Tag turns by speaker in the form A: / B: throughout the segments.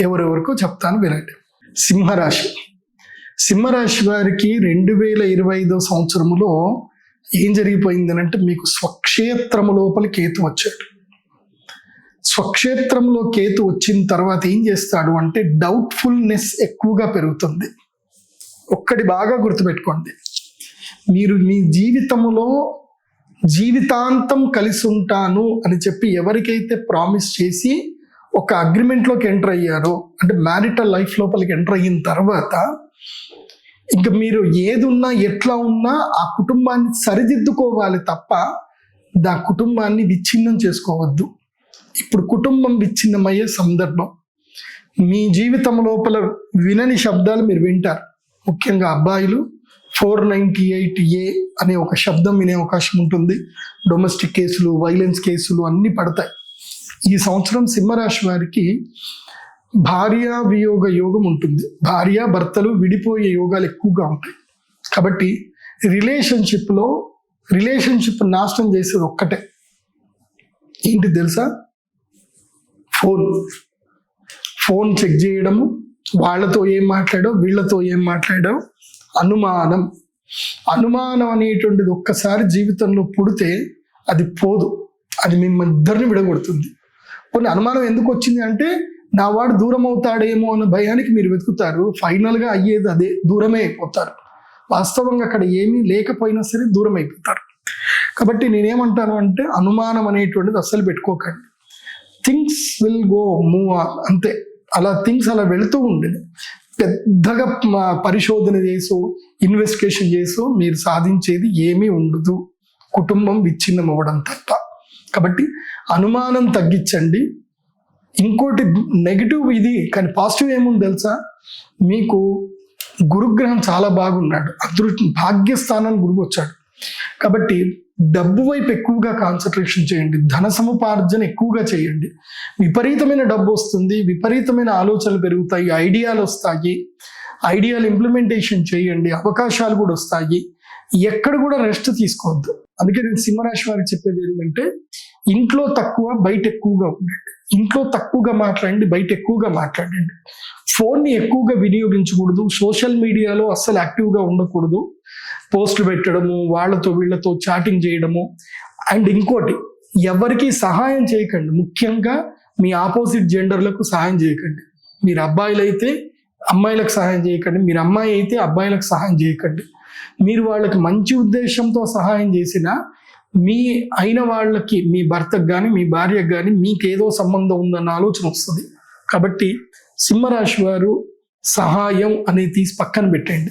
A: ఎవరెవరికో చెప్తాను వినండి. సింహరాశి. సింహరాశి వారికి రెండు వేల ఇరవై ఐదో సంవత్సరములో ఏం జరిగిపోయింది అంటే మీకు స్వక్షేత్రము లోపల కేతు వచ్చాడు. స్వక్షేత్రంలో కేతు వచ్చిన తర్వాత ఏం చేస్తాడు అంటే డౌట్ఫుల్నెస్ ఎక్కువగా పెరుగుతుంది. ఒక్కటి బాగా గుర్తుపెట్టుకోండి. మీరు మీ జీవితంలో జీవితాంతం కలిసి ఉంటాను అని చెప్పి ఎవరికైతే ప్రామిస్ చేసి ఒక అగ్రిమెంట్లోకి ఎంటర్ అయ్యారు. అంటే మ్యారిటల్ లైఫ్ లోపలికి ఎంటర్ అయిన తర్వాత ఇంకా మీరు ఏది ఉన్నా ఎట్లా ఉన్నా ఆ కుటుంబాన్ని సరిదిద్దుకోవాలి తప్ప దా కుటుంబాన్ని విచ్ఛిన్నం చేసుకోవద్దు. ఇప్పుడు కుటుంబం విచ్ఛిన్నమయ్యే సందర్భం. మీ జీవితం లోపల వినని శబ్దాలు మీరు వింటారు. ముఖ్యంగా అబ్బాయిలు ఫోర్ నైంటీ ఎయిట్ ఏ అనే ఒక శబ్దం వినే అవకాశం ఉంటుంది. డొమెస్టిక్ కేసులు వైలెన్స్ కేసులు అన్నీ పడతాయి. ఈ సంవత్సరం సింహరాశి వారికి భార్య వియోగ యోగం ఉంటుంది. భార్య భర్తలు విడిపోయే యోగాలు ఎక్కువగా ఉంటాయి. కాబట్టి రిలేషన్షిప్లో రిలేషన్షిప్ నాశనం చేసేది ఒక్కటే. ఏంటి తెలుసా? ఫోన్. ఫోన్ చెక్ చేయడము వాళ్ళతో ఏం మాట్లాడో వీళ్ళతో ఏం మాట్లాడో అనుమానం. అనుమానం అనేటువంటిది ఒక్కసారి జీవితంలో పుడితే అది పోదు. అది మిమ్మల్ని ఇద్దరిని విడగొడుతుంది. కొన్ని అనుమానం ఎందుకు వచ్చింది అంటే నా వాడు దూరం అవుతాడేమో అన్న భయానికి మీరు వెతుకుతారు. ఫైనల్గా అయ్యేది అదే దూరమే అయిపోతారు. వాస్తవంగా అక్కడ ఏమీ లేకపోయినా సరే దూరం అయిపోతారు. కాబట్టి నేనేమంటాను అంటే అనుమానం అనేటువంటిది అస్సలు పెట్టుకోకండి. Things will go move on అంతే. అలా థింగ్స్ అలా వెళుతూ ఉండేది పెద్దగా పరిశోధన చేసో ఇన్వెస్టిగేషన్ చేసో మీరు సాధించేది ఏమీ ఉండదు. కుటుంబం విచ్ఛిన్నం అవ్వడం తప్ప. కాబట్టి అనుమానం తగ్గించండి. ఇంకోటి నెగిటివ్ ఇది కానీ పాజిటివ్ ఏముంది తెలుసా? మీకు గురుగ్రహం చాలా బాగున్నాడు. అదృష్టం భాగ్యస్థానాన్ని గురువు వచ్చాడు. కాబట్టి డబ్బు వైపు ఎక్కువగా కాన్సన్ట్రేషన్ చేయండి. ధన సముపార్జన ఎక్కువగా చేయండి. విపరీతమైన డబ్బు వస్తుంది. విపరీతమైన ఆలోచనలు పెరుగుతాయి. ఐడియాలు వస్తాయి. ఐడియాలు ఇంప్లిమెంటేషన్ చేయండి. అవకాశాలు కూడా వస్తాయి. ఎక్కడ కూడా రెస్ట్ తీసుకోవద్దు. అందుకే నేను సింహరాశి వారికి చెప్పేది ఏంటంటే ఇంట్లో తక్కువ బయట ఎక్కువగా ఉండండి. ఇంట్లో తక్కువగా మాట్లాడండి బయట ఎక్కువగా మాట్లాడండి. ఫోన్ని ఎక్కువగా వినియోగించకూడదు. సోషల్ మీడియాలో అస్సలు యాక్టివ్గా ఉండకూడదు. పోస్ట్ పెట్టడము వాళ్ళతో వీళ్ళతో చాటింగ్ చేయడము. అండ్ ఇంకోటి ఎవరికి సహాయం చేయకండి. ముఖ్యంగా మీ ఆపోజిట్ జెండర్లకు సహాయం చేయకండి. మీరు అబ్బాయిలు అయితే అమ్మాయిలకు సహాయం చేయకండి. మీరు అమ్మాయి అయితే అబ్బాయిలకు సహాయం చేయకండి. మీరు వాళ్ళకి మంచి ఉద్దేశంతో సహాయం చేసినా మీ అయిన వాళ్ళకి మీ భర్తకు కానీ మీ భార్యకు కానీ మీకేదో సంబంధం ఉందన్న ఆలోచన వస్తుంది. కాబట్టి సింహరాశి వారు సహాయం అనేది తీసి పక్కన పెట్టండి.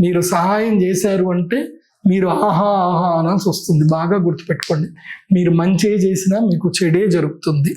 A: మీరు సహాయం చేశారు అంటే మీరు ఆహా ఆహా అనాల్సి వస్తుంది. బాగా గుర్తుపెట్టుకోండి. మీరు మంచి చేసినా మీకు చెడే జరుగుతుంది.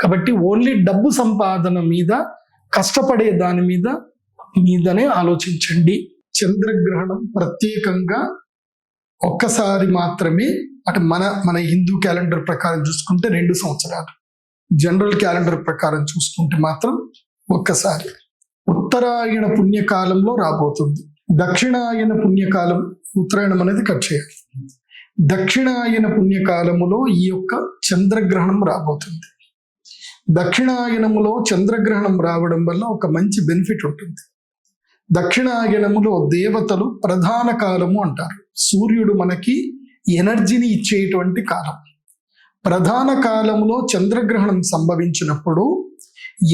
A: కాబట్టి ఓన్లీ డబ్బు సంపాదన మీద కష్టపడే దాని మీద మీదనే ఆలోచించండి. చంద్రగ్రహణం ప్రత్యేకంగా ఒక్కసారి మాత్రమే అంటే మన మన హిందూ క్యాలెండర్ ప్రకారం చూసుకుంటే రెండు సంవత్సరాలు. జనరల్ క్యాలెండర్ ప్రకారం చూసుకుంటే మాత్రం ఒక్కసారి. ఉత్తరాయణ పుణ్యకాలంలో రాబోతుంది. దక్షిణాయన పుణ్యకాలం ఉత్తరాయణం అనేది కట్ చేయాలి. దక్షిణాయన పుణ్యకాలములో ఈ యొక్క చంద్రగ్రహణం రాబోతుంది. దక్షిణాయనములో చంద్రగ్రహణం రావడం వల్ల ఒక మంచి బెనిఫిట్ ఉంటుంది. దక్షిణాయనములో దేవతలు ప్రధాన కాలము అంటారు. సూర్యుడు మనకి ఎనర్జీని ఇచ్చేటువంటి కాలం. ప్రధాన కాలంలో చంద్రగ్రహణం సంభవించినప్పుడు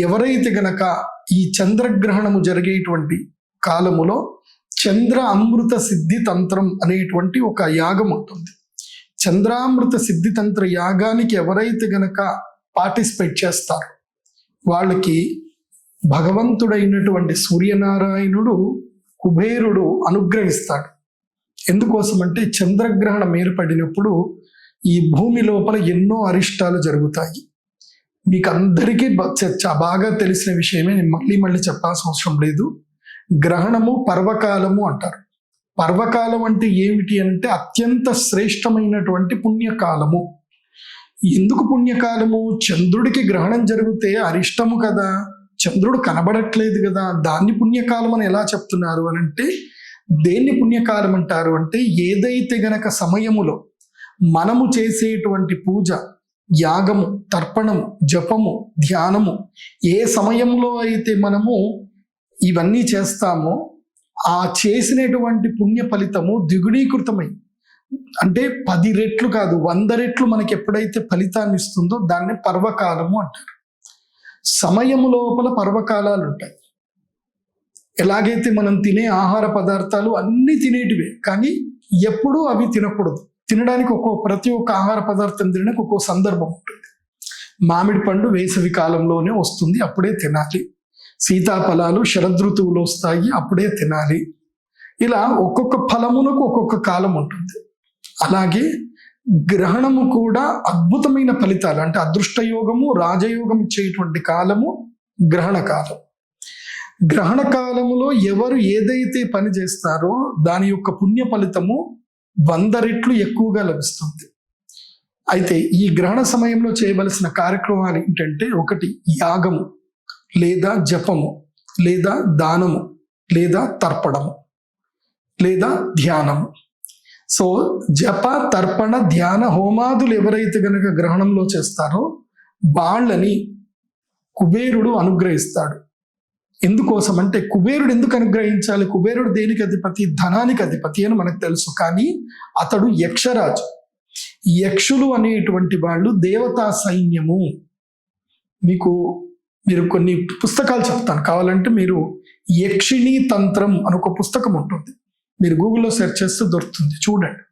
A: ఎవరైతే గనక ఈ చంద్రగ్రహణము జరిగేటువంటి కాలములో చంద్ర అమృత సిద్ధి తంత్రం అనేటువంటి ఒక యాగం ఉంటుంది. చంద్రామృత సిద్ధి తంత్ర యాగానికి ఎవరైతే గనక పార్టిసిపేట్ చేస్తారో వాళ్ళకి భగవంతుడైనటువంటి సూర్యనారాయణుడు కుబేరుడు అనుగ్రహిస్తాడు. ఎందుకోసం అంటే చంద్రగ్రహణం ఏర్పడినప్పుడు ఈ భూమి లోపల ఎన్నో అరిష్టాలు జరుగుతాయి. మీకు అందరికీ బాగా తెలిసిన విషయమే నేను మళ్ళీ మళ్ళీ చెప్పాల్సిన అవసరం లేదు. గ్రహణము పర్వకాలము అంటారు. పర్వకాలం అంటే ఏమిటి అంటే అత్యంత శ్రేష్టమైనటువంటి పుణ్యకాలము. ఎందుకు పుణ్యకాలము? చంద్రుడికి గ్రహణం జరిగితే అరిష్టము కదా. చంద్రుడు కనబడట్లేదు కదా దాన్ని పుణ్యకాలం అని ఎలా చెప్తున్నారు అని అంటే దేన్ని పుణ్యకాలం అంటారు అంటే ఏదైతే గనక సమయములో మనము చేసేటువంటి పూజ యాగము తర్పణము జపము ధ్యానము ఏ సమయంలో అయితే మనము ఇవన్నీ చేస్తామో ఆ చేసినటువంటి పుణ్య ఫలితము ద్విగుణీకృతమై అంటే పది రెట్లు కాదు వంద రెట్లు మనకి ఎప్పుడైతే ఫలితాన్ని ఇస్తుందో దాన్ని పర్వకాలము అంటారు. సమయము లోపల పర్వకాలాలు ఉంటాయి ఎలాగైతే మనం తినే ఆహార పదార్థాలు అన్నీ తినేటివే కానీ ఎప్పుడూ అవి తినకూడదు. తినడానికి ఒక్కో ప్రతి ఒక్క ఆహార పదార్థం తినడానికి ఒక్కో సందర్భం ఉంటుంది. మామిడి పండు వేసవి కాలంలోనే వస్తుంది అప్పుడే తినాలి. సీతాఫలాలు శరదృతువులో వస్తాయి అప్పుడే తినాలి. ఇలా ఒక్కొక్క ఫలమునకు ఒక్కొక్క కాలం ఉంటుంది. అలాగే గ్రహణము కూడా అద్భుతమైన ఫలితాలు. అంటే అదృష్టయోగము రాజయోగం ఇచ్చేటువంటి కాలము గ్రహణ కాలం. గ్రహణ కాలములో ఎవరు ఏదైతే పని చేస్తారో దాని యొక్క పుణ్య ఫలితము వంద రెట్లు ఎక్కువగా లభిస్తుంది. అయితే ఈ గ్రహణ సమయంలో చేయవలసిన కార్యక్రమాలు ఏంటంటే ఒకటి యాగము లేదా జపము లేదా దానము లేదా తర్పణము లేదా ధ్యానము. సో జప తర్పణ ధ్యాన హోమాదులు ఎవరైతే గనక గ్రహణంలో చేస్తారో వాళ్ళని కుబేరుడు అనుగ్రహిస్తాడు. ఎందుకోసం అంటే కుబేరుడు ఎందుకు అనుగ్రహించాలి? కుబేరుడు దేనికి అధిపతి? ధనానికి అధిపతి అని మనకు తెలుసు. కానీ అతడు యక్షరాజు. యక్షులు అనేటువంటి వాళ్ళు దేవతా సైన్యము. మీకు మీరు కొన్ని పుస్తకాలు చెప్తాను. కావాలంటే మీరు యక్షిణీ తంత్రం అని ఒక పుస్తకం ఉంటుంది. మీరు గూగుల్లో సెర్చ్ చేస్తే దొరుకుతుంది చూడండి.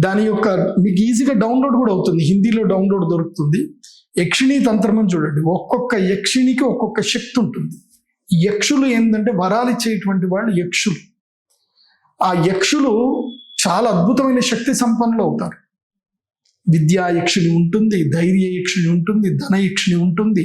A: దాని యొక్క మీకు ఈజీగా డౌన్లోడ్ కూడా అవుతుంది హిందీలో డౌన్లోడ్ దొరుకుతుంది. యక్షిణీ తంత్రం అని చూడండి ఒక్కొక్క యక్షిణికి ఒక్కొక్క శక్తి ఉంటుంది. యక్షులు ఏంటంటే వరాలు ఇచ్చేటువంటి వాళ్ళు యక్షులు. ఆ యక్షులు చాలా అద్భుతమైన శక్తి సంపన్నులు అవుతారు. విద్యా యక్షిణి ఉంటుంది ధైర్య యక్షిణి ఉంటుంది ధన యక్షిణి ఉంటుంది.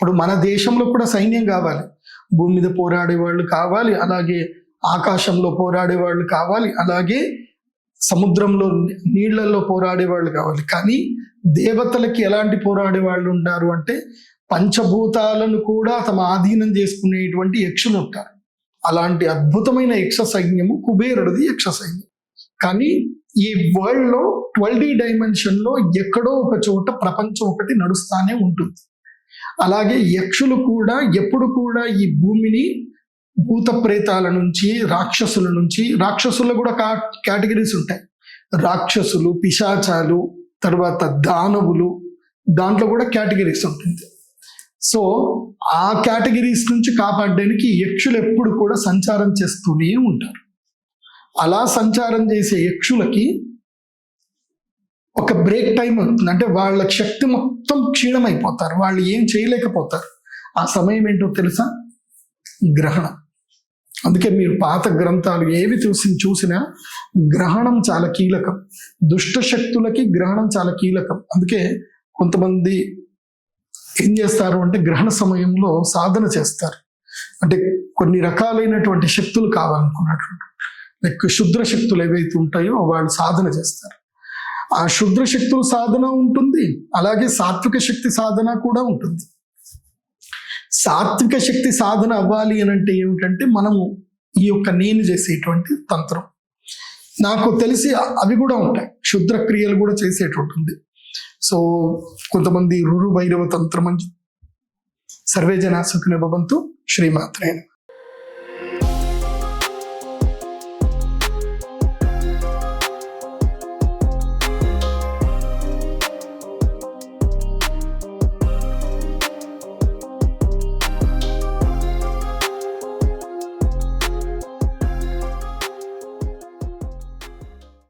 A: ఇప్పుడు మన దేశంలో కూడా సైన్యం కావాలి. భూమి మీద పోరాడే వాళ్ళు కావాలి అలాగే ఆకాశంలో పోరాడే వాళ్ళు కావాలి అలాగే సముద్రంలో నీళ్ళలో పోరాడే వాళ్ళు కావాలి. కానీ దేవతలకి ఎలాంటి పోరాడే వాళ్ళు ఉంటారు అంటే పంచభూతాలను కూడా తమ ఆధీనం చేసుకునేటువంటి యక్షులు ఉంటారు. అలాంటి అద్భుతమైన యక్ష సైన్యము కుబేరుడిది యక్ష సైన్యం. కానీ ఈ వరల్డ్లో ట్వెల్వ్ డైమెన్షన్లో ఎక్కడో ఒక చోట ప్రపంచం ఒకటి నడుస్తానే ఉంటుంది. అలాగే యక్షులు కూడా ఎప్పుడు కూడా ఈ భూమిని భూత ప్రేతాల నుంచి రాక్షసుల నుంచి రాక్షసుల్లో కూడా కా కేటగిరీస్ ఉంటాయి. రాక్షసులు పిశాచాలు తర్వాత దానవులు దాంట్లో కూడా కేటగిరీస్ ఉంటుంది సో ఆ కేటగిరీస్ నుంచి కాపాడడానికి యక్షులు ఎప్పుడు కూడా సంచారం చేస్తూనే ఉంటారు. అలా సంచారం చేసే యక్షులకి ఒక బ్రేక్ టైం అవుతుంది అంటే వాళ్ళ శక్తి మొత్తం క్షీణమైపోతారు. వాళ్ళు ఏం చేయలేకపోతారు. ఆ సమయం ఏంటో తెలుసా? గ్రహణం. అందుకే మీరు పాత గ్రంథాలు ఏవి చూసి చూసినా గ్రహణం చాలా కీలకం. దుష్ట శక్తులకి గ్రహణం చాలా కీలకం. అందుకే కొంతమంది ఏం చేస్తారు అంటే గ్రహణ సమయంలో సాధన చేస్తారు. అంటే కొన్ని రకాలైనటువంటి శక్తులు కావాలనుకున్నటువంటి లైక్ శుద్ర శక్తులు ఏవైతే ఉంటాయో వాళ్ళు సాధన చేస్తారు. ఆ శుద్ర శక్తుల సాధన ఉంటుంది అలాగే సాత్విక శక్తి సాధన కూడా ఉంటుంది. సాత్విక శక్తి సాధన అవ్వాలి అని అంటే ఏమిటంటే మనము ఈ యొక్క నేను చేసేటువంటి తంత్రం. నాకు తెలిసి అవి కూడా ఉంటాయి క్షుద్ర క్రియలు కూడా చేసేటట్టుంది సో కొంతమంది రురు భైరవ తంత్రం అని సర్వే జన సుఖిన భవంతు శ్రీమాత్రేణ